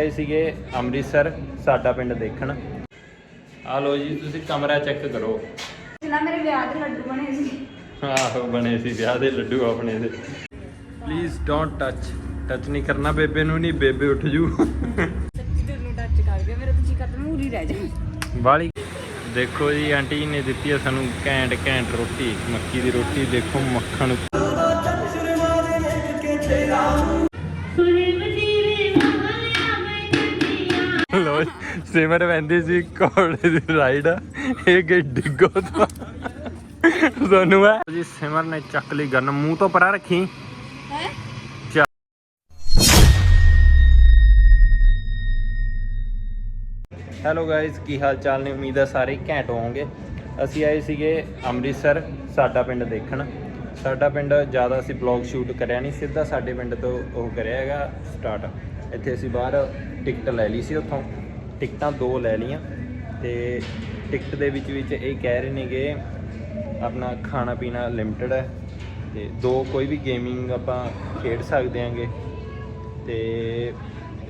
ਆਏ ਸੀਗੇ ਅੰਮ੍ਰਿਤਸਰ ਸਾਡਾ ਪਿੰਡ ਦੇਖਣ। ਆ ਲੋ ਜੀ ਤੁਸੀਂ ਕਮਰਾ ਚੈੱਕ ਕਰੋ। ਨਾ ਮੇਰੇ ਵਿਆਹ ਦੇ ਲੱਡੂ ਬਣੇ ਸੀ। ਆਹੋ ਬਣੇ ਸੀ ਵਿਆਹ ਦੇ ਲੱਡੂ ਆਪਣੇ ਦੇ। ਪਲੀਜ਼ ਡੋਨਟ ਟੱਚ ਟੱਚ ਨਹੀਂ ਕਰਨਾ ਬੇਬੇ ਨੂੰ ਨਹੀਂ ਬੇਬੇ ਉੱਠ ਜੂ। ਸੱਚੀ ਦਿਲ ਨੂੰ ਟੱਚ ਕਰ ਗਿਆ ਮੇਰਾ ਤਾਂ ਜੀ ਕਰਦਾ ਮੈਂ ਉਰੀ ਰਹਿ ਜਾ। ਵਾਲੀ। ਦੇਖੋ ਜੀ ਆਂਟੀ ਨੇ ਦਿੱਤੀ ਆ ਸਾਨੂੰ ਘੈਂਟ ਘੈਂਟ ਰੋਟੀ ਮੱਕੀ ਦੀ ਰੋਟੀ ਦੇਖੋ ਮੱਖਣ ਲੋ ਸਿਮਰ ਵੰਦੀ ਸੀ ਕੋੜੇ ਦੀ ਰਾਈਡ ਇਹ ਕਿ ਡਿੱਗੋ ਤਾਂ। ਤੁਹਾਨੂੰ ਹੈ? ਜੀ ਸਿਮਰ ਨੇ ਚੱਕ ਲਈ ਗਨ ਮੂੰਹ ਤੋਂ ਪਰਾਂ ਰੱਖੀ। ਹੈ। ਹੈਲੋ ਗਾਇਸ ਕੀ ਹਾਲ ਚਾਲ ਨੇ? ਉਮੀਦ ਹੈ ਸਾਰੇ ਘੈਂਟ ਹੋਵੋਗੇ। ਅਸੀਂ ਆਏ ਸੀਗੇ ਅੰਮ੍ਰਿਤਸਰ ਸਾਡਾ ਪਿੰਡ ਦੇਖਣ। ਸਾਡਾ ਪਿੰਡ ਜ਼ਿਆਦਾ ਅਸੀਂ ਬਲੌਗ ਸ਼ੂਟ ਕਰਿਆ ਨਹੀਂ ਸਿੱਧਾ ਸਾਡੇ ਪਿੰਡ ਤੋਂ ਉਹ ਕਰਿਆ ਹੈਗਾ ਸਟਾਰਟ ਇੱਥੇ ਅਸੀਂ ਬਾਹਰ ਟਿਕਟ ਲੈ ਲਈ ਸੀ ਉੱਥੋਂ। ਟਿਕਟਾਂ ਦੋ ਲੈ ਲਈਆਂ ਤੇ ਟਿਕਟ ਦੇ ਵਿੱਚ ਵਿੱਚ ਇਹ ਕਹਿ ਰਹੇ ਨੇਗੇ ਆਪਣਾ ਖਾਣਾ ਪੀਣਾ ਲਿਮਟਿਡ ਹੈ ਤੇ ਦੋ ਕੋਈ ਵੀ ਗੇਮਿੰਗ ਆਪਾਂ ਖੇਡ ਸਕਦੇ ਆਂਗੇ ਤੇ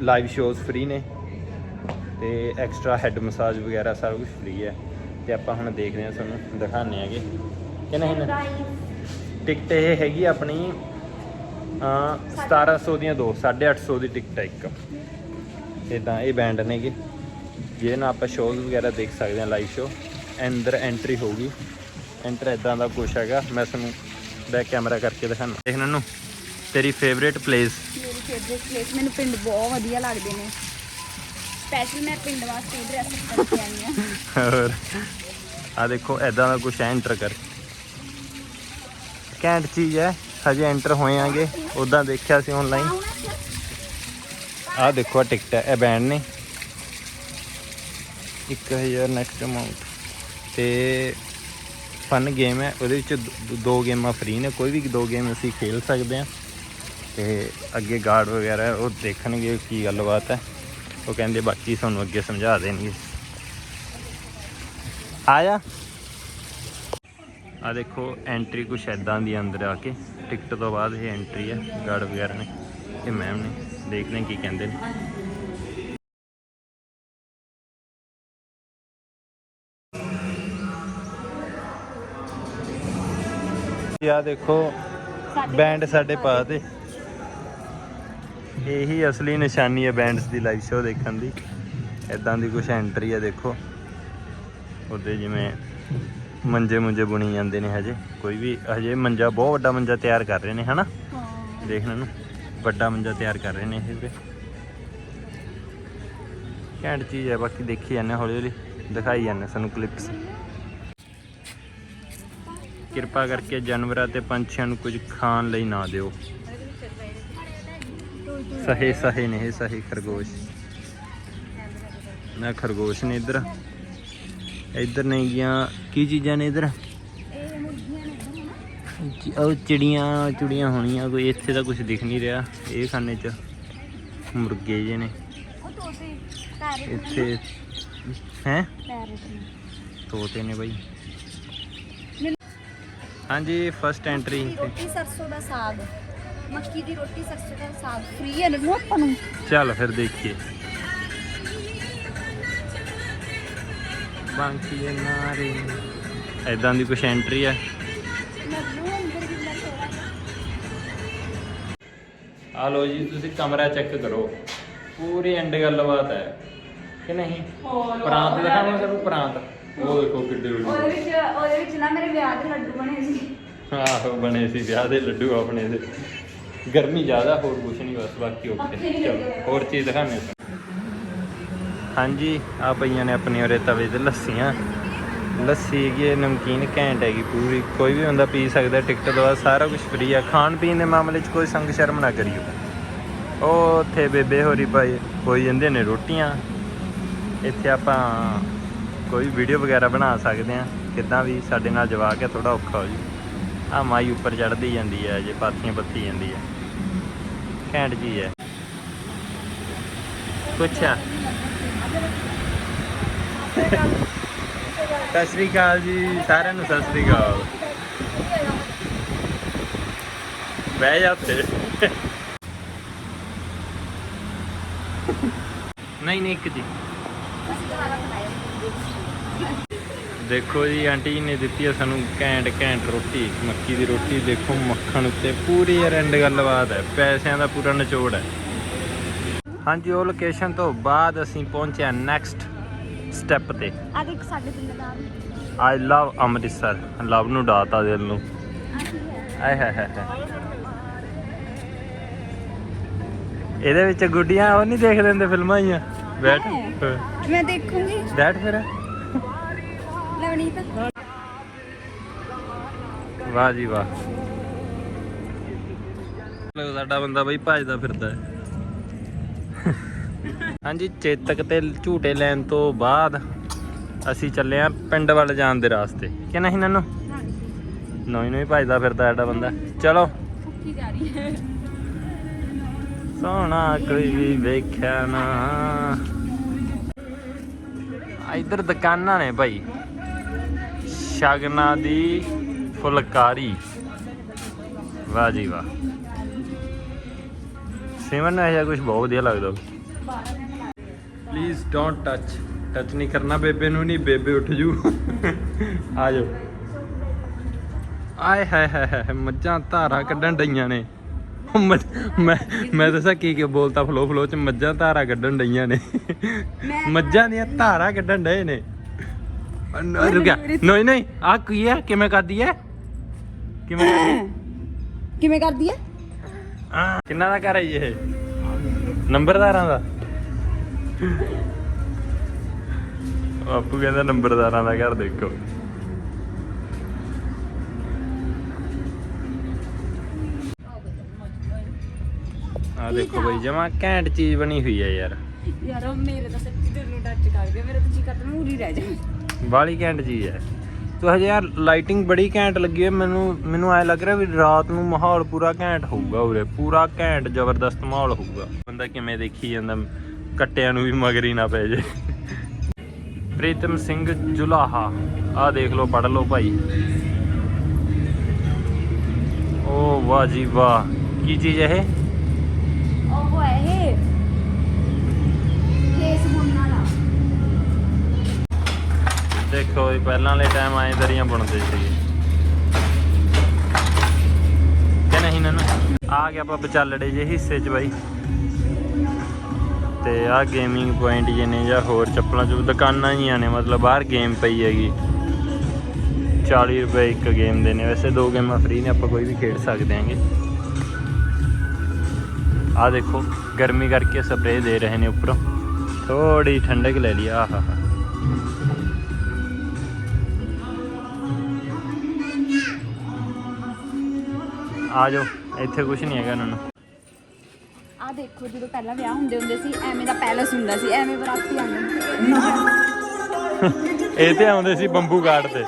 ਲਾਈਵ ਸ਼ੋਜ਼ ਫ੍ਰੀ ਨੇ ਤੇ ਐਕਸਟਰਾ ਹੈਡ ਮਸਾਜ ਵਗੈਰਾ ਸਾਰਾ ਕੁਝ ਫ੍ਰੀ ਹੈ ਤੇ ਆਪਾਂ ਹੁਣ ਦੇਖਦੇ ਹਾਂ ਤੁਹਾਨੂੰ ਦਿਖਾਣੇ ਆਗੇ ਕਿ ਨਹੀਂ ਟਿਕਟ ਇਹ ਹੈਗੀ ਆਪਣੀ ਅ 1700 ਦੀਆਂ ਦੋ 850 ਦੀ ਟਿਕਟ ਹੈ ਇੱਕ। ਇਦਾਂ ਇਹ ਬੈਂਡ ਨੇਗੇ। ਜਿਹਦੇ ਨਾਲ ਆਪਾਂ ਸ਼ੋਜ਼ ਵਗੈਰਾ ਦੇਖ ਸਕਦੇ ਹਾਂ ਲਾਈਵ ਸ਼ੋ ਅੰਦਰ ਐਂਟਰੀ ਹੋਊਗੀ। ਐਂਟਰ ਇਦਾਂ ਦਾ ਕੁਛ ਹੈਗਾ ਮੈਂ ਤੁਹਾਨੂੰ ਬੈਕ ਕੈਮਰਾ ਕਰਕੇ ਦਿਖਾਣਾ ਦੇਖਣ ਨੂੰ ਤੇਰੀ ਫੇਵਰੇਟ ਪਲੇਸ ਮੇਰੀ ਫੇਵਰੇਟ ਪਲੇਸ ਮੈਨੂੰ ਪਿੰਡ ਬਹੁਤ ਵਧੀਆ ਲੱਗਦੇ ਨੇ। ਸਪੈਸ਼ਲ ਮੈਂ ਪਿੰਡ ਵਾਸਤੇ ਡਰੈਸ ਕਰਕੇ ਆਈ ਹਾਂ। ਹੋਰ ਆ ਦੇਖੋ ਐਦਾਂ ਦਾ ਕੁਛ ਐਂਟਰ ਕਰ। ਕੈਂਟ ਚੀਜ਼ ਹੈ ਹਜੇ ਐਂਟਰ ਹੋਏ ਆਂਗੇ। ਉਦਾਂ ਦੇਖਿਆ ਸੀ ਆਨਲਾਈਨ ਆ ਦੇਖੋ ਟਿਕਟ ਹੈ ਇਹ ਬੈਂਡ ਨੇ। 1000 ਨੈਕਸਟ ਅਮਾਉਂਟ ਤੇ ਫਨ ਗੇਮ ਹੈ, ਉਹਦੇ ਵਿੱਚ ਦ- ਦੋ ਗੇਮਾਂ ਫ੍ਰੀ ਨੇ, ਕੋਈ ਵੀ ਦੋ ਗੇਮ ਅਸੀਂ ਖੇਲ ਸਕਦੇ ਹਾਂ। ਤੇ ਅੱਗੇ ਗਾਰਡ ਵਗੈਰਾ, ਉਹ ਦੇਖਣਗੇ ਕੀ ਗੱਲਬਾਤ ਹੈ। ਉਹ ਕਹਿੰਦੇ ਬਾਕੀ ਤੁਹਾਨੂੰ ਅੱਗੇ ਸਮਝਾ ਦੇਣਗੇ। ਆਇਆ। ਆ ਦੇਖੋ ਐਂਟਰੀ ਕੁਛ ਐਦਾਂ ਦੀ ਅੰਦਰ ਆ ਕੇ। ਟਿਕਟ ਤੋਂ ਬਾਅਦ ਇਹ ਐਂਟਰੀ ਹੈ ਗਾਰਡ ਵਗੈਰਾ ਨੇ, ਇਹ ਮੈਮ ਨੇ। ਦੇਖਦੇ ਕੀ ਕਹਿੰਦੇ ਨੇ। ਆ ਦੇਖੋ ਬੈਂਡ ਸਾਡੇ ਪਾ ਤੇ ਇਹੀ ਅਸਲੀ ਨਿਸ਼ਾਨੀ ਹੈ ਬੈਂਡਸ ਦੀ ਲਾਈਵ ਸ਼ੋਅ ਦੇਖਣ ਦੀ। ਇਦਾਂ ਦੀ ਕੁਛ ਐਂਟਰੀ ਹੈ ਦੇਖੋ। ਉਹਦੇ ਜਿਵੇਂ ਮੰਜੇ ਮੁੰਜੇ ਬੁਣੀ ਜਾਂਦੇ ਨੇ ਹਜੇ। ਕੋਈ ਵੀ ਹਜੇ ਮੰਜਾ ਬਹੁਤ ਵੱਡਾ ਮੰਜਾ ਤਿਆਰ ਕਰ ਰਹੇ ਨੇ ਹਨਾ? ਦੇਖਣ ਨੂੰ। ਵੱਡਾ ਮੰਜਾ ਤਿਆਰ ਕਰ ਰਹੇ ਨੇ ਇਹ ਵੀਰੇ ਘੈਂਟ ਚੀਜ਼ ਹੈ ਬਾਕੀ ਦੇਖੀ ਜਾਂਦੇ ਹੌਲੀ ਹੌਲੀ ਦਿਖਾਈ ਜਾਂਦੇ ਸਾਨੂੰ ਕਲਿੱਪਸ ਕਿਰਪਾ ਕਰਕੇ ਜਾਨਵਰਾਂ ਤੇ ਪੰਛੀਆਂ ਨੂੰ ਕੁਝ ਖਾਣ ਲਈ ਨਾ ਦਿਓ। ਸਹੀ ਸਹੀ ਨੇ ਇਹ ਸਹੀ ਖਰਗੋਸ਼। ਨਾ ਖਰਗੋਸ਼ ਨੇ ਇੱਧਰ। ਇੱਧਰ ਨਹੀਂ ਗਿਆ। ਕੀ ਚੀਜ਼ਾਂ ਨੇ ਇੱਧਰ? ਨੇ ਉਹ ਚਿੜੀਆਂ ਚੁੜੀਆਂ ਹੋਣੀਆਂ ਕੋਈ ਇੱਥੇ ਤਾਂ ਕੁਝ ਦਿਖ ਨਹੀਂ ਰਿਹਾ। ਇਹ ਖਾਨੇ 'ਚ ਮੁਰਗੇ ਜੇ ਨੇ। ਉਹ ਤੋਤੇ ਪੈਰਟ ਇੱਥੇ ਹੈ ਨੇ। ਤੋਤੇ ਨੇ ਬਾਈ। ਹਾਂਜੀ ਫਸਟ ਐਂਟਰੀ ਮੱਕੀ ਦੀ ਰੋਟੀ ਸਰਸੋਂ ਦਾ ਸਾਗ। ਮੱਕੀ ਦੀ ਰੋਟੀ ਸਰਸੋਂ ਦਾ ਸਾਗ। ਫ੍ਰੀ ਹੈ ਨਾ ਆਪਾਂ ਨੂੰ। ਚੱਲ ਫਿਰ ਦੇਖੀਏ। ਬਾਂਕੀ ਦੇ ਨਾਰੇ ਐਦਾਂ ਦੀ ਕੁਛ ਐਂਟਰੀ ਹੈ ਮੈਨੂੰ ਅੰਦਰ ਵੀ ਲੈ ਥੋੜਾ ਆ ਲੋ ਜੀ ਤੁਸੀਂ ਕਮਰਾ ਚੈੱਕ ਕਰੋ। ਪੂਰੀ ਐਂਡ ਗੱਲਬਾਤ ਹੈ। ਕਿ ਨਹੀਂ? ਪ੍ਰਾਂਤ ਦਿਖਾਵਾਂ ਤੁਹਾਨੂੰ ਪ੍ਰਾਂਤ। ਉਹ ਦੇਖੋ ਕਿੱਡੇ ਉਹਦੇ ਵੱਡੇ ਵਿੱਚ ਉਹਦੇ ਵਿੱਚ ਨਾ ਮੇਰੇ ਵਿਆਹ ਦੇ ਲੱਡੂ ਬਣੇ ਸੀ। ਆਹੋ ਬਣੇ ਸੀ ਵਿਆਹ ਦੇ ਲੱਡੂ ਆਪਣੇ ਦੇ। ਗਰਮੀ ਜ਼ਿਆਦਾ ਹੋਰ ਕੁਛ ਨਹੀਂ ਬਸ ਬਾਕੀ ਓਕੇ ਪੱਖੇ ਨਹੀਂ ਚਲੋ ਲੱਗੇ। ਹੋਰ ਚੀਜ਼ ਦਿਖਾਣੇ ਹਾਂਜੀ ਆ ਪਈਆਂ ਨੇ ਆਪਣੀ ਉਰੇ ਤਵੇ ਤੇ ਲੱਸੀਆਂ। ਲੱਸੀ ਹੈਗੀ ਹੈ, ਨਮਕੀਨ ਘੈਂਟ ਹੈਗੀ ਪੂਰੀ। ਕੋਈ ਵੀ ਬੰਦਾ ਪੀ ਸਕਦਾ ਟਿਕਟ ਤੋਂ ਬਾਅਦ ਸਾਰਾ ਕੁਝ ਫ੍ਰੀ ਆ। ਖਾਣ ਪੀਣ ਦੇ ਮਾਮਲੇ 'ਚ ਕੋਈ ਸੰਗ ਸ਼ਰਮ ਨਾ ਕਰਿਓ। ਉਹ ਉੱਥੇ ਬੇਬੇ ਹੋਰੀ ਭਾਈ ਹੋਈ ਜਾਂਦੇ ਨੇ ਰੋਟੀਆਂ। ਇੱਥੇ ਆਪਾਂ ਕੋਈ ਵੀਡੀਓ ਵਗੈਰਾ ਬਣਾ ਸਕਦੇ ਆ ਕਿੱਦਾਂ ਵੀ ਸਾਡੇ ਨਾਲ ਜਵਾਕ ਕੇ ਥੋੜਾ ਔਖਾ ਹੋ ਜੀ ਆ ਮਾਈ ਉੱਪਰ ਚੜਦੀ ਜਾਂਦੀ ਹੈ, ਜੇ ਪਾਥੀਆਂ ਪੱਤੀ ਜਾਂਦੀ ਹੈ। ਘੈਂਟ ਜੀ ਹੈ। ਪੁੱਛਿਆ ਸਤਿ ਸ੍ਰੀ ਅਕਾਲ ਜੀ, ਸਾਰਿਆਂ ਨੂੰ ਸਤਿ ਸ੍ਰੀ ਅਕਾਲ। ਬਹਿ ਜਾ ਉੱਥੇ ਨਹੀਂ ਨਹੀਂ, ਇੱਕ ਜੀ। ਦੇਖੋ ਜੀ ਆਂਟੀ ਜੀ ਨੇ ਦਿੱਤੀ ਆ ਸਾਨੂੰ ਘੈਂਟ ਘੈਂਟ ਰੋਟੀ ਮੱਕੀ ਦੀ ਰੋਟੀ। ਦੇਖੋ ਮੱਖਣ ਉੱਤੇ ਪੂਰੀ ਐਂਡ ਗੱਲਬਾਤ ਹੈ। ਪੈਸਿਆਂ ਦਾ ਪੂਰਾ ਨਿਚੋੜ ਹੈ। ਹਾਂਜੀ ਉਹ ਲੋਕੇਸ਼ਨ ਤੋਂ ਬਾਅਦ ਅਸੀਂ ਪਹੁੰਚੇ ਨੈਕਸਟ ਸਟੈਪ ਤੇ। ਆ ਦੇਖ ਸਾਡੇ ਪਿੰਡ ਦਾ। I love Amritsar. ਲਵ ਨੂੰ ਡਾਤਾ ਦਿਲ ਨੂੰ। ਆਏ ਹਾਏ ਹਾਏ ਇਹਦੇ ਵਿੱਚ ਗੁੱਡੀਆਂ ਉਹ ਨਹੀਂ ਦੇਖ ਲੈਂਦੇ ਫਿਲਮਾਂ ਹੀ ਆ ਬੈਠ। ਹੈ। ਮੈਂ ਦੇਖੂੰਗੀ। ਬੈਠ ਫਿਰ। ਲਵਣੀਤ ਵਾਹ ਜੀ ਵਾਹ। ਲੋ ਸਾਡਾ ਬੰਦਾ ਬਈ ਭੱਜਦਾ ਫਿਰਦਾ ਹੈ। ਹਾਂਜੀ ਚੇਤਕ ਤੇ ਝੂਟੇ ਲੈਣ ਤੋਂ ਬਾਅਦ ਅਸੀਂ ਚੱਲੇ ਆ ਪਿੰਡ ਵੱਲ ਜਾਣ ਦੇ ਰਾਸਤੇ। ਕਿ ਨਹੀਂ ਨਨੂ ਨੋਈ ਨੋਈ ਭੱਜਦਾ ਫਿਰਦਾ ਸਾਡਾ ਬੰਦਾ। ਚਲੋ। ਫੁੱਕੀ ਜਾ ਰਹੀ ਹੈ। ਸੋਹਣਾ ਕੋਈ ਵੀ ਵੇਖਿਆ ਨਾ। ਇੱਧਰ ਦੁਕਾਨਾਂ ਨੇ ਭਾਈ। ਸ਼ਗਨਾ ਦੀ ਫੁਲਕਾਰੀ। ਵਾਹ ਜੀ ਵਾਹ। ਸਿਮਨ ਨੂੰ ਇਹ ਕੁਝ ਬਹੁਤ ਵਧੀਆ ਲੱਗਦਾ। ਪਲੀਜ਼ ਡੋਂਟ ਟੱਚ ਟੱਚ ਨਹੀਂ ਕਰਨਾ ਬੇਬੇ ਨੂੰ ਨਹੀਂ, ਬੇਬੇ ਉੱਠ ਜੂ। ਆ ਜਾਓ। ਆਏ ਹਾਏ ਹਾਏ, ਮੱਝਾਂ ਧਾਰਾਂ ਕੱਢਣ ਡਈਆਂ ਨੇ। ਮੈਂ ਮੈਂ ਦੱਸਾਂ ਕੀ ਕੀ ਬੋਲਤਾ ਫਲੋ ਫਲੋ ਚ ਮੱਝਾਂ ਧਾਰਾਂ ਕੱਢਣ ਡਈਆਂ ਨੇ। ਮੱਝਾਂ ਦੀਆਂ ਧਾਰਾਂ ਕੱਢਣ ਡਏ ਨੇ। ਨਹੀਂ ਨਹੀਂ ਆ ਕੀ ਹੈ ਕਿਵੇਂ ਕਰਦੀ ਹੈ ਕਿਵੇਂ? ਕਿਵੇਂ ਕਰਦੀ ਹੈ ਕਿੰਨਾ ਦਾ ਘਰ ਹੈ ਇਹ? ਨੰਬਰਦਾਰਾਂ ਦਾ? ਬਾਪੂ ਕਹਿੰਦਾ ਨੰਬਰਦਾਰਾਂ ਦਾ ਘਰ ਦੇਖੋ। ਆ ਦੇਖੋ ਬਈ ਜਮਾ ਘੈਂਟ ਚੀਜ਼ ਬਣੀ ਹੋਈ ਹੈ ਯਾਰ। ਯਾਰ ਉਹ ਮੇਰੇ ਤਾਂ ਸੱਚੀ ਦਿਲ ਨੂੰ ਟੱਚ ਕਰ ਗਿਆ ਮੇਰੇ ਤਾਂ ਜੀ ਕਰਦਾ ਮੂਰੀ ਰਹਿ ਜਾ ਬਾਲੀ ਘੈਂਟ ਚੀਜ਼ ਹੈ ਤੋ ਹਜੇ ਯਾਰ ਲਾਈਟਿੰਗ ਬੜੀ ਘੈਂਟ ਲੱਗੀ ਹੈ ਮੈਨੂੰ ਮੈਨੂੰ ਐ ਲੱਗ ਰਿਹਾ ਵੀ ਰਾਤ ਨੂੰ ਮਾਹੌਲ ਪੂਰਾ ਘੈਂਟ ਹੋਊਗਾ ਉਰੇ ਪੂਰਾ ਘੈਂਟ ਜ਼ਬਰਦਸਤ ਮਾਹੌਲ ਹੋਊਗਾ। ਬੰਦਾ ਕਿਵੇਂ ਦੇਖੀ ਜਾਂਦਾ ਕੱਟਿਆਂ ਨੂੰ ਵੀ ਮਗਰ ਹੀ ਨਾ ਪੈ ਜੇ ਪ੍ਰੀਤਮ ਸਿੰਘ ਜੁਲਾਹਾ ਆ ਦੇਖ ਲਓ ਪੜ ਲਓ ਭਾਈ। ਓ ਵਾਹ ਜੀ ਵਾਹ ਕੀ ਚੀਜ਼ ਹੈ ਇਹ ਉਹ ਹੈ ਇਹ ਕੇਸ ਬੁਣਨ ਵਾਲਾ ਦੇਖੋ ਜੀ, ਪਹਿਲਾਂ ਵਾਲੇ ਟਾਈਮ ਆਏ ਦਰੀਆਂ ਬੁਣਦੇ ਸੀਗੇ। ਕਿ ਨਹੀਂ ਨਨ? ਆ ਗਿਆ ਆਪਾਂ ਵਿਚਾਲੜੇ ਜੇ ਹਿੱਸੇ 'ਚ ਬਾਈ। ਤੇ ਆ ਗੇਮਿੰਗ ਪੁਆਇੰਟ ਜੇ ਨੇ ਜਾਂ ਹੋਰ ਚੱਪਲਾਂ ਚ ਦੁਕਾਨਾਂ ਜੀਆਂ ਨੇ, ਮਤਲਬ ਬਾਹਰ ਗੇਮ ਪਈ ਹੈਗੀ। 40 ਰੁਪਏ ਇੱਕ ਗੇਮ ਦੇ ਨੇ। ਵੈਸੇ ਦੋ ਗੇਮਾਂ ਫ੍ਰੀ ਨੇ, ਆਪਾਂ ਕੋਈ ਵੀ ਖੇਡ ਸਕਦੇ ਹਾਂਗੇ। ਆ ਦੇਖੋ, ਗਰਮੀ ਕਰਕੇ ਸਪਰੇਅ ਦੇ ਰਹੇ ਨੇ ਉੱਪਰੋਂ। ਥੋੜੀ ਠੰਡਕ ਲੈ ਲਈ ਆਹਾ। ਆ ਜਾਓ ਇੱਥੇ ਕੁਝ ਨਹੀਂ ਹੈਗਾ ਇਹਨਾਂ ਨੂੰ। ਆ ਦੇਖੋ ਜਦੋਂ ਪਹਿਲਾਂ ਵਿਆਹ ਹੁੰਦੇ ਹੁੰਦੇ ਸੀ ਐਵੇਂ ਦਾ ਪੈਲਸ ਹੁੰਦਾ ਸੀ ਐਵੇਂ ਬਰਾਤੀ ਆਉਂਦੇ ਹੁੰਦੇ ਇਹ ਤੇ ਆਉਂਦੇ ਸੀ ਬੰਬੂ ਗਾਰਡ ਤੇ।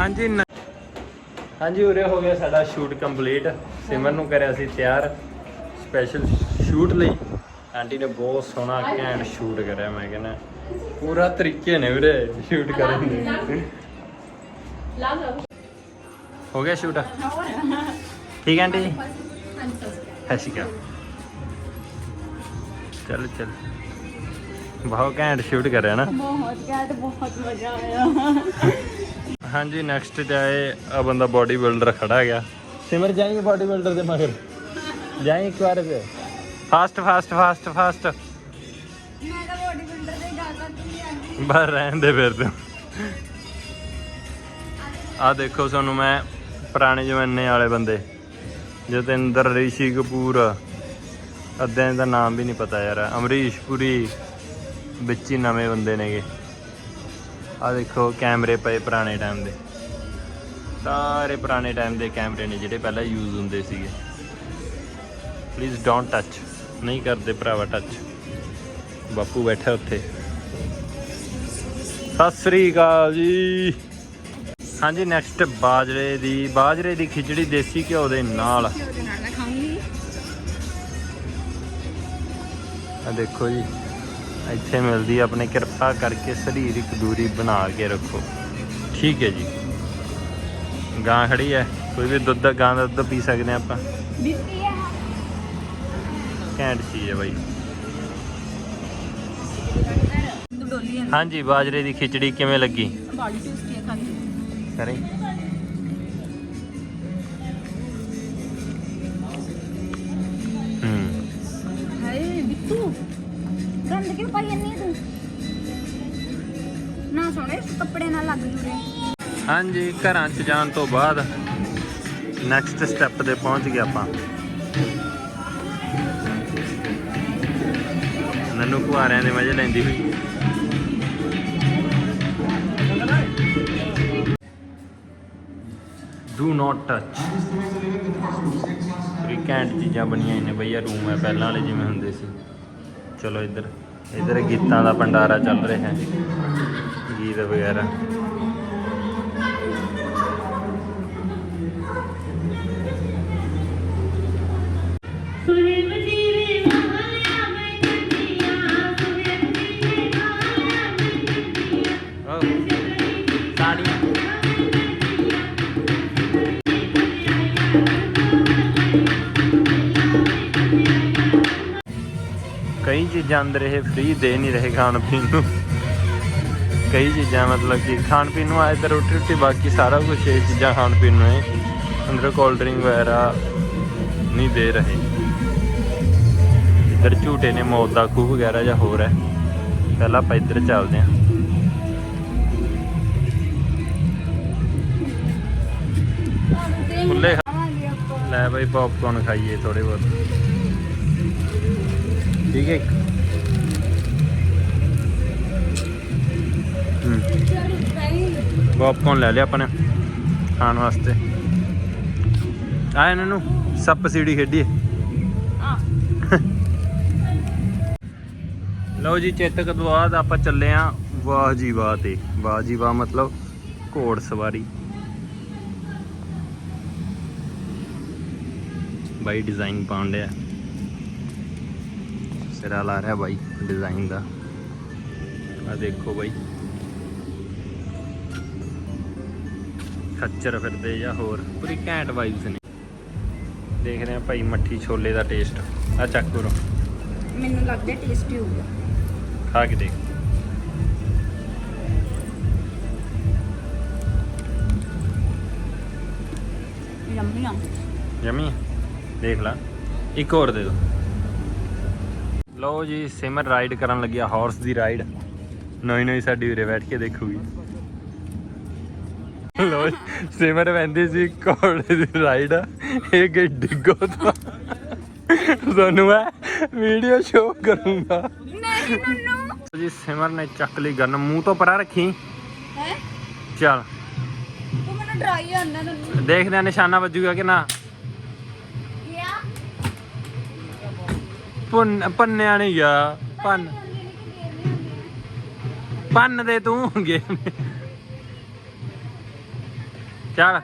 ਹਾਂਜੀ ਹਾਂਜੀ ਉਰੇ ਹੋ ਗਿਆ ਸਾਡਾ ਸ਼ੂਟ ਕੰਪਲੀਟ ਸਿਮਰ ਨੂੰ ਕਰਿਆ ਸੀ ਤਿਆਰ। ਸਪੈਸ਼ਲ ਸ਼ੂਟ ਲਈ। ਆਂਟੀ ਨੇ ਬਹੁਤ ਸੋਹਣਾ ਘੈਂਟ ਸ਼ੂਟ ਕਰਿਆ, ਮੈਂ ਕਹਿੰਦਾ, ਪੂਰਾ ਤਰੀਕੇ ਨੇ ਉਰੇ ਸ਼ੂਟ ਕਰਨ ਦੇ। ਹੋ ਗਿਆ ਸ਼ੂਟ ਠੀਕ ਹੈ ਆਂਟੀ ਜੀ? ਸਤਿ ਸ਼੍ਰੀ ਅਕਾਲ। ਚਲ ਚਲ। ਬਹੁਤ ਘੈਂਟ ਸ਼ੂਟ ਕਰਿਆ ਨਾ। ਬਹੁਤ ਘੈਂਟ, ਬਹੁਤ ਮਜ਼ਾ ਆਇਆ। ਹਾਂਜੀ ਨੈਕਸਟ ਤੇ ਆਏ ਆ ਬੰਦਾ ਬਾਡੀ ਬਿਲਡਰ ਖੜਾ ਗਿਆ ਸਿਮਰ ਜਾਈਏ ਬਾਡੀ ਬਿਲਡਰ ਦੇ ਮਗਰ। ਜਾਈਏ ਇੱਕ ਵਾਰ ਤੇ ਫਾਸਟ ਫਾਸਟ ਫਾਸਟ ਫਾਸਟ ਮੈਂ ਤਾਂ ਬੋਡੀ ਬਿਲਡਰ ਦੇ ਗੱਲ ਕਰਦੀ ਆਂ ਬਾਹਰ ਰਹਿਣ ਦੇ ਫਿਰ ਤੂੰ। ਆ ਦੇਖੋ ਤੁਹਾਨੂੰ ਮੈਂ ਪੁਰਾਣੇ ਜ਼ਮਾਨੇ ਵਾਲੇ ਬੰਦੇ। ਜਤਿੰਦਰ ਰਿਸ਼ੀ ਕਪੂਰ। ਅੱਧਿਆਂ ਦਾ ਨਾਮ ਵੀ ਨਹੀਂ ਪਤਾ ਯਾਰ। ਅਮਰੀਸ਼ ਪੁਰੀ। ਵਿੱਚ ਹੀ ਨਵੇਂ ਬੰਦੇ ਨੇਗੇ। ਆ ਦੇਖੋ ਕੈਮਰੇ ਪਏ ਪੁਰਾਣੇ ਟਾਈਮ ਦੇ। ਸਾਰੇ ਪੁਰਾਣੇ ਟਾਈਮ ਦੇ ਕੈਮਰੇ ਨੇ ਜਿਹੜੇ ਪਹਿਲਾਂ ਯੂਜ਼ ਹੁੰਦੇ ਸੀਗੇ। ਪਲੀਜ਼ ਡੋਂਟ ਟੱਚ ਨਹੀਂ ਕਰਦੇ ਭਰਾਵਾ ਟੱਚ ਬਾਪੂ ਬੈਠਾ ਉੱਥੇ। ਸਤਿ ਸ੍ਰੀ ਅਕਾਲ ਜੀ। ਹਾਂਜੀ ਨੈਕਸਟ ਬਾਜਰੇ ਦੀ ਬਾਜਰੇ ਦੀ ਖਿਚੜੀ ਦੇਸੀ ਘਿਓ ਦੇ ਨਾਲ। ਆ ਦੇਖੋ ਜੀ। ਇੱਥੇ ਮਿਲਦੀ ਆਪਣੇ ਕਿਰਪਾ ਕਰਕੇ ਸਰੀਰਕ ਦੂਰੀ ਬਣਾ ਕੇ ਰੱਖੋ। ਠੀਕ ਹੈ ਜੀ। ਗਾਂ ਖੜੀ ਹੈ। ਕੋਈ ਵੀ ਦੁੱਧ ਦਾ ਗਾਂ ਦਾ ਦੁੱਧ ਪੀ ਸਕਦੇ ਆ ਆਪਾਂ। ਘੈਂਟ ਚੀਜ਼ ਹੈ ਬਾਈ। ਹਾਂਜੀ ਬਾਜਰੇ ਦੀ ਖਿਚੜੀ ਕਿਵੇਂ ਲੱਗੀ? ਬਾਡੀ ਟੇਸਟੀ ਆ ਖਾਂਦੀ ਕਰੇ ਸੋਹਣੇ, ਕੱਪੜੇ ਨਾਲ ਲੱਗ ਜੂਰੇ ਹਾਂਜੀ, ਘਰਾਂ 'ਚ ਜਾਣ ਤੋਂ ਬਾਅਦ ਨੈਕਸਟ ਸਟੈਪ ਤੇ ਪਹੁੰਚ ਗਏ ਆਪਾਂ। ਨੰਨੂ ਕੁਆਰਿਆਂ ਦੇ ਮਜ਼ੇ ਲੈਂਦੀ ਹੋਈ। ਡੂ ਨਾਟ ਟੱਚ ਪੂਰੀ ਘੈਂਟ ਚੀਜ਼ਾਂ ਬਣੀਆਂ ਹੋਈਆਂ ਨੇ ਭਈਆ ਰੂਮ ਹੈ ਪਹਿਲਾਂ ਵਾਲੇ ਜਿਵੇਂ ਹੁੰਦੇ ਸੀ। ਚਲੋ ਇੱਧਰ ਇੱਧਰ ਗੀਤਾਂ ਦਾ ਭੰਡਾਰਾ ਚੱਲ ਰਿਹਾ ਹੈ। ਗੀਤ ਵਗੈਰਾ। ਕਈ ਚੀਜ਼ਾਂ ਅੰਦਰ ਇਹ ਫ੍ਰੀ ਦੇ ਨਹੀਂ ਰਹੇ ਖਾਣ ਪੀਣ ਨੂੰ। ਕਈ ਚੀਜ਼ਾਂ, ਮਤਲਬ ਕਿ ਖਾਣ ਪੀਣ ਨੂੰ ਆਏ ਤਾਂ ਰੋਟੀ ਰੋਟੀ, ਬਾਕੀ ਸਾਰਾ ਕੁਝ ਇਹ ਚੀਜ਼ਾਂ ਖਾਣ ਪੀਣ ਨੂੰ ਹੈ ਅੰਦਰ ਕੋਲਡ ਡਰਿੰਕ ਵਗੈਰਾ ਨਹੀਂ ਦੇ ਰਹੇ। ਇੱਧਰ ਝੂਟੇ ਨੇ, ਮੌਤ ਦਾ ਖੂਹ ਵਗੈਰਾ ਜਾਂ ਹੋਰ ਹੈ। ਪਹਿਲਾਂ ਆਪਾਂ ਇੱਧਰ ਚੱਲਦੇ ਹਾਂ। ਖੁੱਲੇ ਆਵਾਂਗੇ ਲੈ ਬਾਈ ਪੌਪਕੌਰਨ ਖਾਈਏ ਥੋੜੇ ਬਹੁਤ। ਠੀਕ ਹੈ ਪੌਪਕੌਰਨ ਲੈ ਲਿਆ ਆਪਾਂ ਨੇ ਖਾਣ ਵਾਸਤੇ। ਆ ਇਹਨਾਂ ਨੂੰ ਸੱਪ ਸੀੜੀ ਖੇਡੀਏ। ਲਓ ਜੀ ਚੇਤਕ ਤੋਂ ਬਾਅਦ ਆਪਾਂ ਚੱਲੇ ਆ ਵਾਹ ਜੀ ਵਾਹ ਤੇ। ਵਾਹ ਜੀ ਵਾਹ ਮਤਲਬ ਘੋੜ ਸਵਾਰੀ। ਬਾਈ ਡਿਜ਼ਾਈਨ ਪਾਉਣ ਡਿਆ। ਸਿਰਾ ਲਾ ਰਿਹਾ ਬਾਈ ਡਿਜ਼ਾਈਨ ਦਾ। ਆ ਦੇਖੋ ਬਾਈ। ਖੱਚਰ ਫਿਰਦੇ ਜਾਂ ਹੋਰ। ਪੂਰੀ ਘੈਂਟ ਵਾਈਬਸ ਨੇ। ਦੇਖਦੇ ਆ ਭਾਈ ਮੱਠੀ ਛੋਲੇ ਦਾ ਟੇਸਟ ਆ ਚੱਕ ਕਰੋ ਮੈਨੂੰ ਲੱਗਦਾ ਟੇਸਟੀ ਹੋਊਗਾ ਖਾ ਕੇ ਦੇਖ। ਯੰਮੀ ਆ। ਹੈ? ਦੇਖ ਲਾ। ਇੱਕ ਹੋਰ ਦੇ ਦੋ। ਲਓ ਜੀ ਸਿਮਰ ਰਾਈਡ ਕਰਨ ਲੱਗਿਆ ਹਾਰਸ ਦੀ ਰਾਈਡ ਨੋਈ ਨੋਈ ਸਾਡੀ ਉਰੇ ਬੈਠ ਕੇ ਦੇਖੂਗੀ। ਜੀ, ਸਿਮਰ ਵੰਦੀ ਸੀ ਘੋੜੇ ਦੀ ਰਾਈਡ ਇਹ ਗਈ ਡਿੱਗੋ ਤੋਂ। ਤੁਹਾਨੂੰ ਮੈਂ ਵੀਡੀਓ ਸ਼ੋਅ ਕਰੂੰਗਾ। ਨਹੀਂ ਨੰਨੂ ਜੀ ਸਿਮਰ ਨੇ ਚੱਕ ਲਈ ਗਨ ਮੂੰਹ ਤੋਂ ਪਰਾਂ ਰੱਖੀ। ਹੈ? ਚੱਲ। ਤੂੰ ਮੈਨੂੰ ਡਰਾਈ ਜਾਂਦਾ ਨੰਨੂ ਦੇਖਦੇ ਆ ਨਿਸ਼ਾਨਾ ਵੱਜੂਗਾ ਕਿ ਨਾ। ਪੁੰਨ ਪੰਨਿਆ ਨਹੀਂ ਗਿਆ। ਪੰਨ ਪੰਨ ਦੇ ਤੂੰ ਗੇਮ ਚੱਲ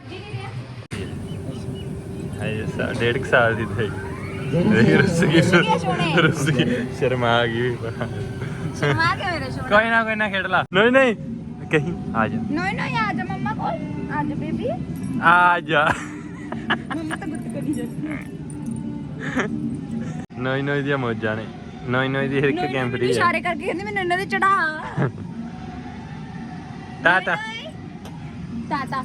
ਹੈ ਸਾ ਡੇਢ ਕੁ ਸਾਲ ਦੀ ਤੇ ਦੇਖ ਰੁੱਸ ਗਈ। ਰੁੱਸ ਗਈ ਸ਼ਰਮਾ ਗਈ ਸ਼ਰਮਾ ਕੇ ਮੇਰੇ ਕੋਈ ਨਾ ਕੋਈ ਨਾ ਖੇਡ ਲਾ। ਨਹੀਂ ਨਹੀਂ ਕਹੀਂ ਆ ਜਾ। ਨਹੀਂ ਨਹੀਂ ਆ ਜਾ ਮੰਮਾ ਕੋਲ। ਆ ਜਾ ਬੇਬੀ। ਆ ਜਾ। ਮੰਮਾ ਤਾਂ ਗੁੱਤ ਕਰੀ ਜਾਂਦੀ ਨੋਈ ਨੋਈ ਦੀਆਂ ਮੌਜਾਂ ਨੇ। ਨੋਈ ਨੋਈ ਦੀ ਇੱਕ ਗੇਮ ਫਰੀ ਹੈ। ਇਸ਼ਾਰੇ ਕਰਕੇ ਕਹਿੰਦੀ ਮੈਨੂੰ ਇਹਨਾਂ ਦੇ ਚੜਾ। ਟਾਟਾ ਟਾਟਾ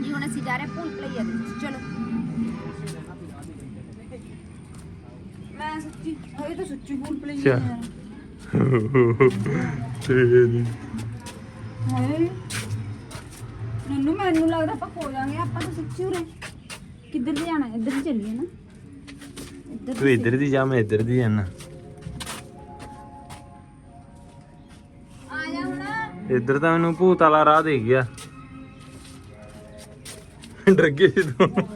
ਹਾਂਜੀ ਹੁਣ ਅਸੀਂ ਜਾ ਰਹੇ ਪੂਲ ਪਲੇਅਰ ਦੇ ਵਿੱਚ ਚਲੋ। ਮੈਂ ਸੱਚੀ ਹੋਏ ਤਾਂ ਸੱਚੀ ਪੂਲ ਪਲੇਅਰ ਅੱਛਾ। ਤੇਰੀ ਹਾਏ। ਨੰਨੂ ਮੈਨੂੰ ਲੱਗਦਾ ਆਪਾਂ ਖੋ ਜਾਾਂਗੇ ਆਪਾਂ ਤਾਂ ਸੱਚੀ ਉਰੇ ਕਿੱਧਰ ਦੀ ਜਾਣਾ ਇੱਧਰ ਹੀ ਚੱਲੀਏ ਨਾ। ਇੱਧਰ ਤੂੰ ਇੱਧਰ ਦੀ ਜਾ ਮੈਂ ਇੱਧਰ ਦੀ ਜਾਣਾ ਆ ਜਾ ਹੁਣ। ਇੱਧਰ ਤਾਂ ਮੈਨੂੰ ਭੂਤ ਵਾਲਾ ਰਾਹ ਦੇ ਗਿਆ। ਡਰ ਗਏ ਸੀ ਤੂੰ।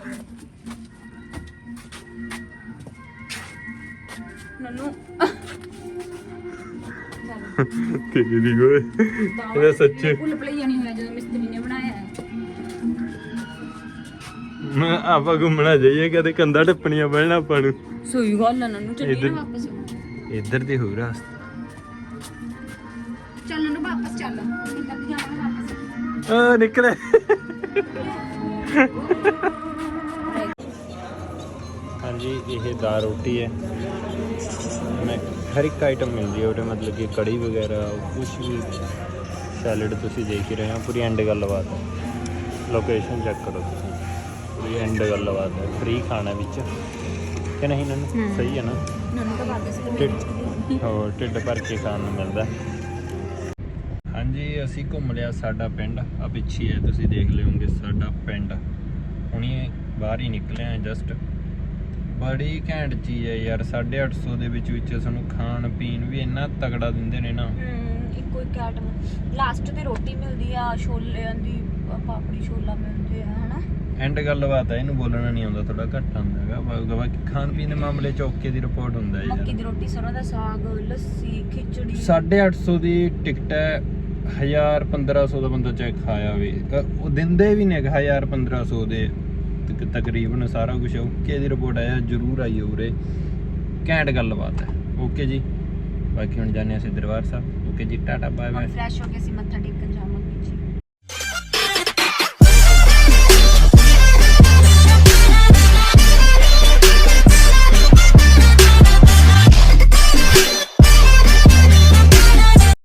ਨੰਨੂ। ਚੱਲ ਤੇਰੀ ਓਏ। ਇਹਦਾ ਸੱਚੇ। ਭੁੱਲ ਭੁਲਈਆ ਨਹੀਂ ਹੋਇਆ ਜਦੋਂ ਮਿਸਤਰੀ ਨੇ ਬਣਾਇਆ ਹੈ। ਮੈਂ ਆਪਾਂ ਘੁੰਮਣਾ ਜਾਈਏ ਕਦੇ ਕੰਧਾ ਟੱਪਣੀਆਂ ਪੈਣਾ ਆਪਾਂ ਨੂੰ। ਸੋਈ ਗੱਲ ਆ ਨੰਨੂ ਇੱਧਰ- ਨਾ ਵਾਪਸ। ਇੱਧਰ ਦੀ ਹੋ ਰਸਤਾ। ਚੱਲ ਨੰਨੂ ਵਾਪਸ ਚੱਲ। ਇੱਧਰ ਦੀ ਜਾਣਾ ਵਾਪਸ। ਆ ਨਿਕਲੇ। ਹਾਂਜੀ ਇਹ ਦਾਲ ਰੋਟੀ ਹੈ। ਮੈਂ ਹਰ ਇੱਕ ਆਈਟਮ ਮਿਲਦੀ ਹੈ ਉਹਦੇ ਮਤਲਬ ਕਿ ਕੜੀ ਵਗੈਰਾ ਕੁਝ ਵੀ ਸੈਲਡ ਤੁਸੀਂ ਦੇਖ ਹੀ ਰਹੇ ਹੋ ਪੂਰੀ ਐਂਡ ਗੱਲਬਾਤ ਹੈ। ਲੋਕੇਸ਼ਨ ਚੈੱਕ ਕਰੋ ਤੁਸੀਂ। ਪੂਰੀ ਐਂਡ ਗੱਲਬਾਤ ਹੈ। ਫ੍ਰੀ ਖਾਣਾ ਵਿੱਚ। ਕਿ ਨਹੀਂ ਹਮ। ਸਹੀ ਹੈ ਨਾ? ਨੰਨੂ ਤਾਂ ਵਾਪਸ ਢਿੱਡ ਹੋਰ ਢਿੱਡ ਭਰ ਕੇ ਖਾਣ ਨੂੰ ਮਿਲਦਾ। ਅਸੀਂ ਘੁੰਮ ਲਿਆ ਸਾਡਾ ਪਿੰਡ। ਆ ਪਿੱਛੇ ਹੈ ਤੁਸੀਂ ਦੇਖ ਲਿਓਗੇ ਸਾਡਾ ਪਿੰਡ। ਹੁਣੀ ਬਾਹਰ ਹੀ ਨਿਕਲੇ ਆ ਜਸਟ ਬੜੀ ਘੈਂਟ ਚੀਜ਼ ਹੈ ਯਾਰ 850 ਦੇ ਵਿੱਚ ਵਿੱਚ ਸਾਨੂੰ ਖਾਣ ਪੀਣ ਵੀ ਇੰਨਾ ਤਗੜਾ ਦਿੰਦੇ ਨੇ ਨਾ। ਇੱਕੋ ਇੱਕ ਆਈਟਮ ਲਾਸਟ ਤੇ ਰੋਟੀ ਮਿਲਦੀ ਆ ਛੋਲਿਆਂ ਦੀ ਪਾਪੜੀ ਛੋਲਾ ਮਿਲਦੇ ਆ ਹਨਾ? ਐਂਡ ਗੱਲਬਾਤ ਹੈ ਇਹਨੂੰ ਬੋਲਣਾ ਨਹੀਂ ਆਉਂਦਾ ਥੋੜਾ ਘੱਟ ਆਉਂਦਾ ਹੈਗਾ। ਬਾਕੀ ਖਾਣ ਪੀਣ ਦੇ ਮਾਮਲੇ ਚ ਓਕੇ ਦੀ ਰਿਪੋਰਟ ਹੁੰਦਾ ਹੈ ਮੱਕੀ ਦੀ ਰੋਟੀ ਸਰੋਂ ਦਾ ਸਾਗ ਲੱਸੀ ਖਿਚੜੀ। 850 ਦੀ ਟਿਕਟ ਹੈ 1000 1500 ਦਾ ਬੰਦਾ ਚੈੱਕ ਖਾਇਆ ਵੇ। ਉਹ ਦਿੰਦੇ ਵੀ ਨੇ 1000 1500 ਦੇ ਤਕਰੀਬਨ ਸਾਰਾ ਕੁਝ ਓਕੇ ਦੀ ਰਿਪੋਰਟ ਆਇਆ, ਜਰੂਰ ਆਈ ਉਰੇ। ਘੈਂਟ ਗੱਲਬਾਤ ਹੈ। ਓਕੇ ਜੀ। ਬਾਕੀ ਹੁਣ ਜਾਣੇ ਅਸੀਂ ਦਰਬਾਰ ਸਾਹਿਬ। ਓਕੇ ਜੀ, ਟਾਟਾ ਬਾਏ ਬਾਏ ਫਰੈਸ਼ ਹੋ ਕੇ ਅਸੀਂ ਮੱਥਾ ਟੇਕਣ